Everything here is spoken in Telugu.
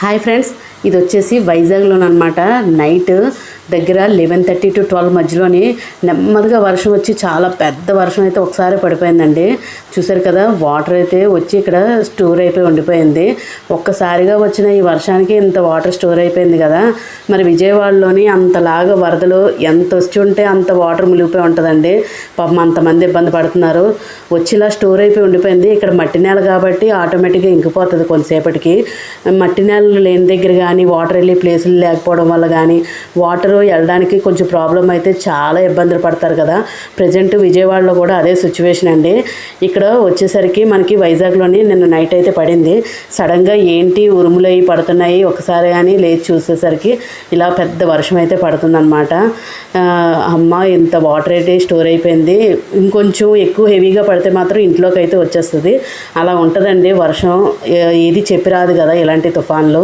హాయ్ ఫ్రెండ్స్ ఇది వచ్చేసి వైజాగ్లోనమాట నైట్ దగ్గర లెవెన్ థర్టీ టు ట్వెల్వ్ మధ్యలోనే నెమ్మదిగా వర్షం వచ్చి చాలా పెద్ద వర్షం అయితే ఒకసారి పడిపోయిందండి. చూసారు కదా వాటర్ అయితే వచ్చి ఇక్కడ స్టోర్ అయిపోయి ఉండిపోయింది. ఒక్కసారిగా వచ్చిన ఈ వర్షానికి ఇంత వాటర్ స్టోర్ అయిపోయింది కదా. మరి విజయవాడలోని అంతలాగా వరదలు ఎంత వచ్చి ఉంటే అంత వాటర్ మునిగిపోయి ఉంటుందండి. పాపం అంతమంది ఇబ్బంది పడుతున్నారు. వచ్చి ఇలా స్టోర్ అయిపోయి ఉండిపోయింది. ఇక్కడ మట్టి నేల కాబట్టి ఆటోమేటిక్గా ఇంకిపోతుంది కొంతసేపటికి. మట్టి నేలలు లేని దగ్గర కానీ వాటర్ వెళ్ళే ప్లేసులు లేకపోవడం వల్ల కానీ వాటర్ వెళ్ళడానికి కొంచెం ప్రాబ్లం అయితే చాలా ఇబ్బందులు పడతారు కదా. ప్రజెంట్ విజయవాడలో కూడా అదే సిచ్యువేషన్ అండి. ఇక్కడ వచ్చేసరికి మనకి వైజాగ్లోని నిన్న నైట్ అయితే పడింది. సడన్గా ఏంటి ఉరుములు అవి పడుతున్నాయి? ఒకసారి కానీ లేచి చూసేసరికి ఇలా పెద్ద వర్షం అయితే పడుతుందన్నమాట. అమ్మ ఇంత వాటర్ అయితే స్టోర్ అయిపోయింది. ఇంకొంచెం ఎక్కువ హెవీగా పడితే మాత్రం ఇంట్లోకి అయితే వచ్చేస్తుంది. అలా ఉంటుందండి వర్షం. ఏది చెప్పిరాదు కదా ఇలాంటి తుఫాన్లు.